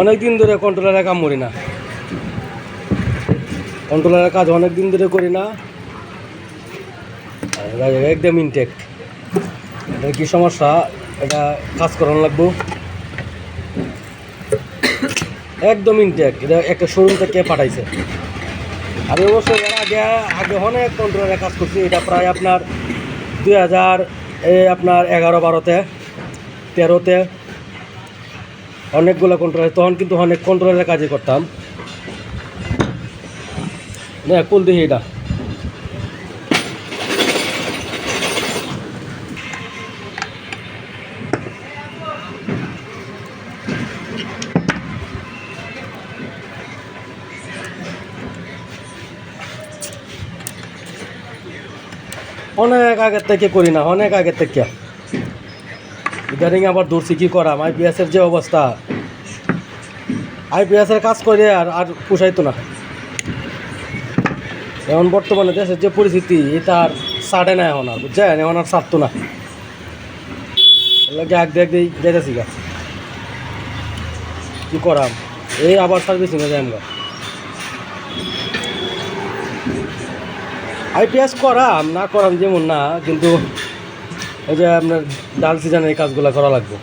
অনেক দিন ধরে কন্ট্রোলারের কাম করি না। কন্ট্রোলারের কাজ অনেক দিন ধরে করি না। একদম ইনটেক এটা কি সমস্যা? এটা কাজ করানো লাগবো। একদম ইনটেক এটা একটা শোরুম থেকে পাঠাইছে। আমি অবশ্য এর আগে আগে অনেক কন্ট্রোলারে কাজ করছি। এটা প্রায় আপনার দুই হাজার আপনার এগারো বারোতে, তেরোতে। অনেকগুলো কন্ট্রোলার তখন কিন্তু অনেক কন্ট্রোলারের কাজই করতাম। না, কুল দেখি এটা। অনেক আগের থেকে করি না, অনেক আগের থেকে। ইদানিং আবার দূরছি কি করাম? আইপিএসের যে অবস্থা। আইপিএসের কাজ করে আর আর পোষাইতো না। এখন বর্তমানে দেশের যে পরিস্থিতি, এটা আর সাড়ে না এখন আর, বুঝছেন? এখন আর ছাড়তো না। লাগে আগ দেখ দিয়ে যেতেছি গা। কি করাম? এই আবার সার্ভিসিংয়ে যাই আমরা আইপিএস করাম, না করাম যেমন না, কিন্তু এই যে আপনার ডাল সিজনে এই কাজগুলো করা লাগবে।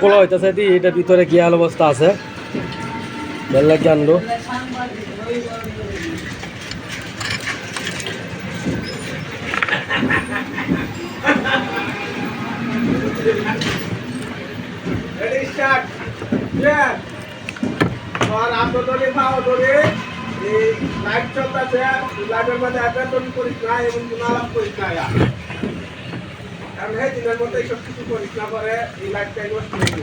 কোলা হইতেছে এদি এটার ভিতরে অবস্থা আছে? বেলা আমরা দলে পাও দলে এই লাইভ চলতেছে লাইভের মধ্যে একটা তৈরি করিস না এবং কোনো আলাপ করিস না ইয়া। কারণ এই দিনের মধ্যে এইসব কিছু করিস না পরে এই হয়ে যাবে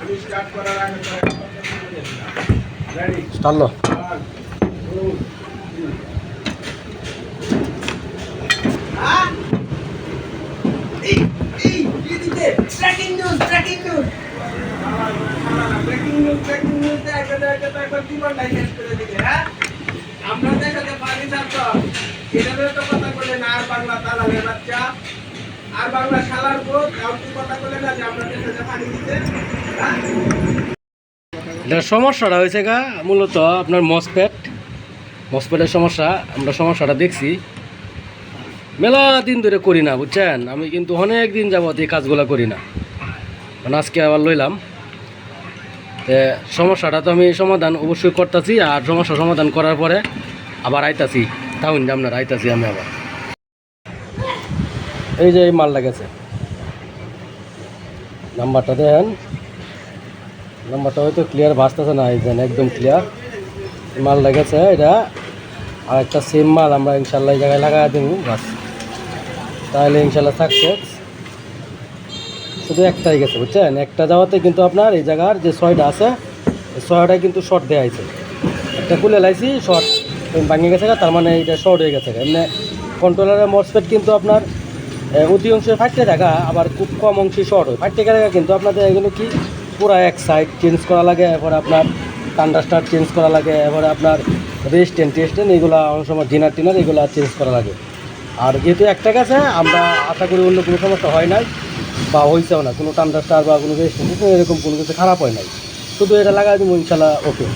আমি স্টার্ট করার আগে রেডি স্টার্লো ওয়ান টু হ্যাঁ এই এই tracking news tracking news breaking news breaking news একটা একটা একটা জীবনটাই শেষ করে দিবে সমস্যাটা হয়েছে গা, মূলত আপনার মসপেট। মসপেটের সমস্যা, আমরা সমস্যাটা দেখছি। মেলা দিন ধরে করি না, বুঝছেন? আমি কিন্তু অনেক দিন যাবত এই কাজগুলো করি না। মানে আজকে আবার লইলাম। সমস্যাটা তো আমি সমাধান অবশ্যই করতেছি, আর সমস্যা সমাধান করার পরে আবার আইতাছি। তাহলে আপনার আইতাছি আমি আবার। এই যে এই মাল গেছে নাম্বারটা দেখেন নাম্বারটা হয়তো ক্লিয়ার ভাসতেছে না, এই যেন একদম ক্লিয়ার মাল লেগেছে, এটা আর একটা সেম মাল আমরা ইনশাল্লাহ এই জায়গায় লাগাই দেবো বাস। তাহলে ইনশাল্লাহ সাকসেস শুধু একটাই গেছে, বুঝছেন? একটা যাওয়াতে কিন্তু আপনার এই জায়গার যে ছয়টা আছে ছয়টায় কিন্তু শর্ট দেওয়া হয়েছে। একটা খুলে লাইছি শর্ট ভাঙে গেছে তার মানে এটা শর্ট হয়ে গেছে এমনি কন্ট্রোলারের মসপেট কিন্তু আপনার অতি অংশে ফাটতে থাকা আবার খুব কম অংশে শর্ট হয়। ফাটতে গেলে কিন্তু আপনাদের এগুলো কি? পুরো এক সাইড চেঞ্জ করা লাগে, এরপরে আপনার টান্ডার স্টার চেঞ্জ করা লাগে, এরপরে আপনার রেস্টেন টেস্টেন এগুলো অনেক সময় ডিনার টিনার এগুলো চেঞ্জ করা লাগে। আর যেহেতু একটা গেছে, আমরা আশা করি অন্য কোনো সমস্যা হয় নাই। বা হয়েছেও না, কোনো টান্ডার স্টার বা কোনো এরকম কোনো কিছু খারাপ হয় নাই। শুধু এটা লাগাই দেবো, ইনশাল্লাহ ওকে